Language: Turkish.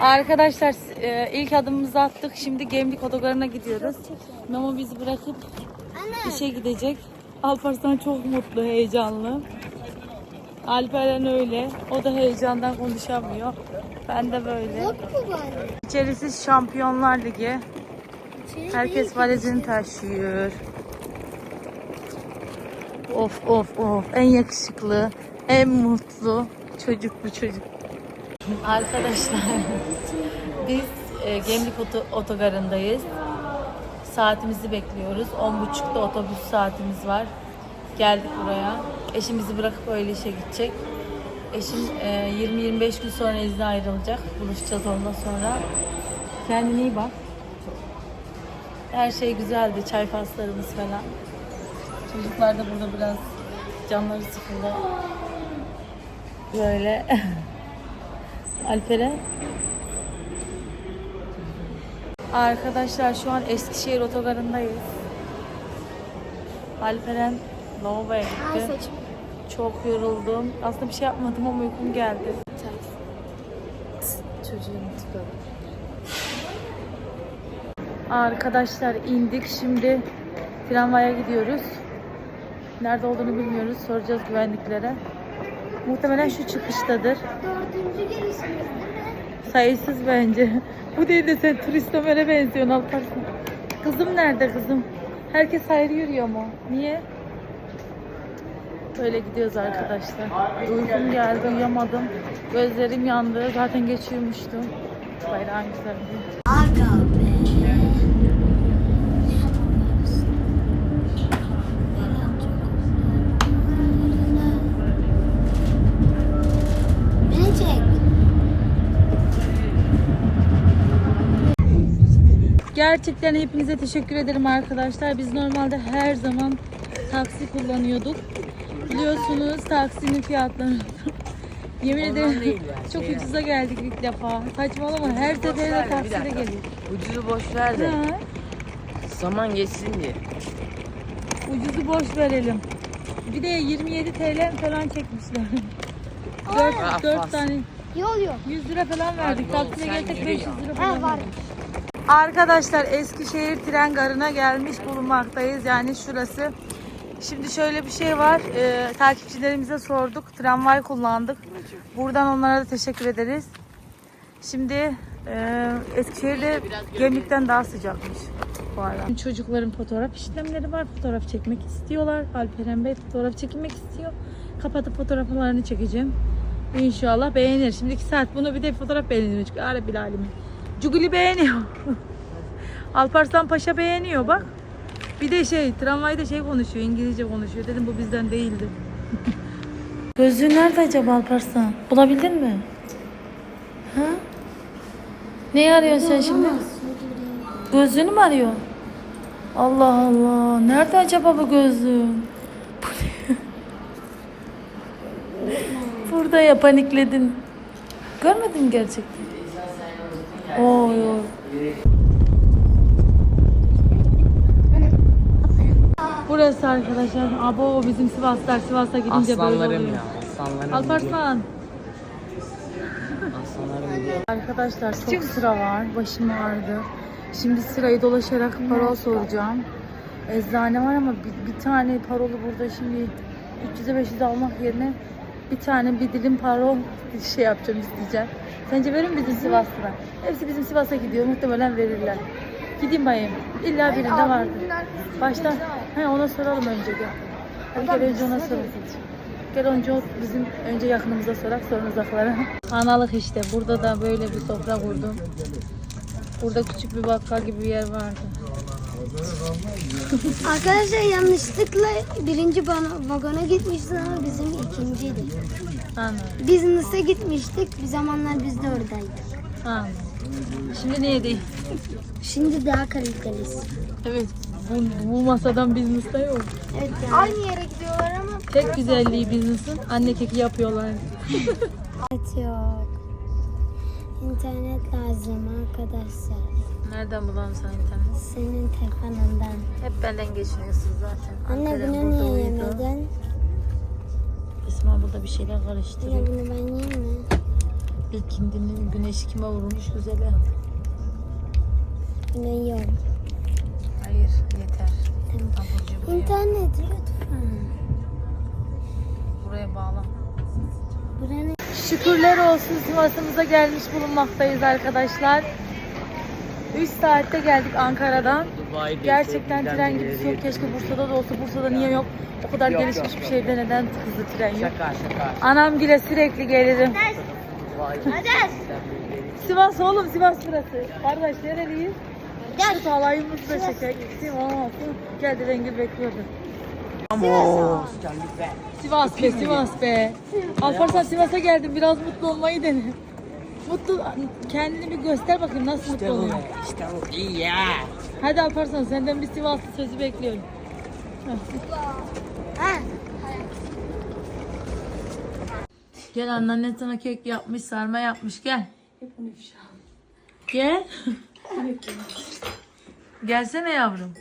Arkadaşlar e, ilk adımımızı attık. Şimdi Gemlik otogarına gidiyoruz. Memo bizi bırakıp işe gidecek. Alparslan çok mutlu, heyecanlı. Alperen öyle. O da heyecandan konuşamıyor. Ben de böyle. İçerisi Şampiyonlar Ligi. Herkes valizini taşıyor. Of of of. En yakışıklı, en mutlu çocuk bu çocuk. Arkadaşlar biz e, Gemlik oto- otogarındayız. Saatimizi bekliyoruz. 10.30'da otobüs saatimiz var. Geldik buraya. Eşim bizi bırakıp öyle işe gidecek. Eşim e, 20-25 gün sonra izne ayrılacak. Buluşacağız ondan sonra. Kendine iyi bak. Her şey güzeldi. Çay paslarımız falan. Çocuklar da burada biraz canları sıkıldı. Böyle. Alperen. Arkadaşlar şu an Eskişehir otogarındayız. Alperen lavaboya gitti. saçım. Çok yoruldum. Aslında bir şey yapmadım ama uykum geldi. Çocuğun tipi. Arkadaşlar indik. Şimdi tramvaya gidiyoruz. Nerede olduğunu bilmiyoruz. Soracağız güvenliklere. Muhtemelen şu çıkıştadır. Dördüncü gelişimiz değil mi? Sayısız bence. Bu değil de sen turist Ömer'e benziyorsun Alparslan. Kızım nerede kızım? Herkes ayrı yürüyor mu? Niye? Böyle gidiyoruz arkadaşlar. Uykum geldi, uyuyamadım. Gözlerim yandı. Zaten geç uyumuştum. Bayrağın. Aga Gerçekten hepinize teşekkür ederim arkadaşlar. Biz normalde her zaman taksi kullanıyorduk. Biliyorsunuz taksinin fiyatları. Yemin ederim çok ucuza geldik ilk defa. Saçmalama her seferinde taksiyle geliyor. Ucuzu boş ver de Ha, zaman geçsin diye. ucuzu boş verelim. Bir de 27 TL falan çekmişler. 4, Ah, 4 bas. tane Yol yok. 100 lira falan verdik. Taksiye gelsek yürü 500 ya. lira Ha falan var. verdik. Arkadaşlar Eskişehir tren garına gelmiş bulunmaktayız. Yani şurası. Şimdi şöyle bir şey var. Ee, takipçilerimize sorduk. Tramvay kullandık. Buradan onlara da teşekkür ederiz. Şimdi e, Eskişehir'de Gemlik'ten daha sıcakmış bu arada. Çocukların fotoğraf işlemleri var. Fotoğraf çekmek istiyorlar. Alperen Bey fotoğraf çekmek istiyor. Kapatıp fotoğraflarını çekeceğim. İnşallah beğenir. Şimdi iki saat bunu bir de fotoğraf beğeniyor. Çünkü ara bilalimi. Cuguli beğeniyor. Alparslan Paşa beğeniyor bak. Bir de şey tramvayda şey konuşuyor İngilizce konuşuyor. Dedim bu bizden değildi. Gözlüğü nerede acaba Alparslan? Bulabildin mi? Ha? Neyi arıyorsun sen şimdi? Gözlüğünü mü arıyor? Allah Allah. Nerede acaba bu gözlüğün? Bu ne? Burada ya panikledin. Görmedin mi gerçekten? Oy oy. Burası arkadaşlar. Abo bizim Sivaslar. Sivas'a gidince böyle Aslanlarım oluyor. ya. Aslanlarım. Alparslan. Aslanlarım. Arkadaşlar çok sıra var. Başım ağrıdı. Şimdi sırayı dolaşarak parol soracağım. Eczane var ama bir, bir tane parolu burada şimdi 300'e 500'e almak yerine bir tane bir dilim parol şey yapacağım isteyeceğim. Sence verir mi bizim Sivaslılar? Hepsi bizim Sivas'a gidiyor. Muhtemelen verirler. Gideyim bayım. İlla birinde vardır. Baştan he, ona soralım önce gel. Hadi gel önce ona soralım. Gel önce o bizim önce yakınımıza sorak sonra uzaklara. Analık işte. Burada da böyle bir sofra kurdum. Burada küçük bir bakkal gibi bir yer vardı. Arkadaşlar yanlışlıkla birinci bana- vagona gitmişiz ama bizim ikinciydi. Anladım. Biz Nıs'a gitmiştik. Bir zamanlar biz de oradaydık. Anladım. Şimdi niye değil? Şimdi daha kaliteliyiz. Evet. Bu, bu masadan business'ta yok. Evet yani. Aynı yere gidiyorlar ama Tek güzelliği business'ın anne keki yapıyorlar. evet yok. İnternet lazım arkadaşlar. Nereden bulalım sen internet? Senin telefonundan. Hep benden geçiniyorsun zaten. Anne bunu burada niye uyudu. yemedin? İsmail burada bir şeyler karıştırıyor. Anne bunu ben yiyeyim mi? İkindinin güneşi kime vurmuş güzeli. Yine yok. Hayır yeter. Cubur ye. İnternet lütfen. Buraya bağla. Buranın Şükürler olsun Sivas'ımıza gelmiş bulunmaktayız arkadaşlar. 3 saatte geldik Ankara'dan. Dubai'de Gerçekten tren gibisi yok. Keşke Bursa'da da olsa. Bursa'da niye yok? O kadar Yok, gelişmiş yok, bir şehirde neden hızlı tren yok? Şaka şaka. Anam bile sürekli gelirim. Sivas oğlum Sivas burası. Kardeş nereliyiz? Gel. Şu alayımız da şeker. Gittim ama gel rengi bekliyordu. Vamos. Geldik be. Sivas be Sivas be. Alparslan Sivas'a geldim biraz mutlu olmayı dene. Mutlu kendini bir göster bakayım nasıl mutlu İşte bu oluyor. İşte bu. İyi ya. Hadi Alparslan senden bir Sivaslı sözü bekliyorum. Gel anneannen sana kek yapmış, sarma yapmış gel. Gel. Gelsene yavrum.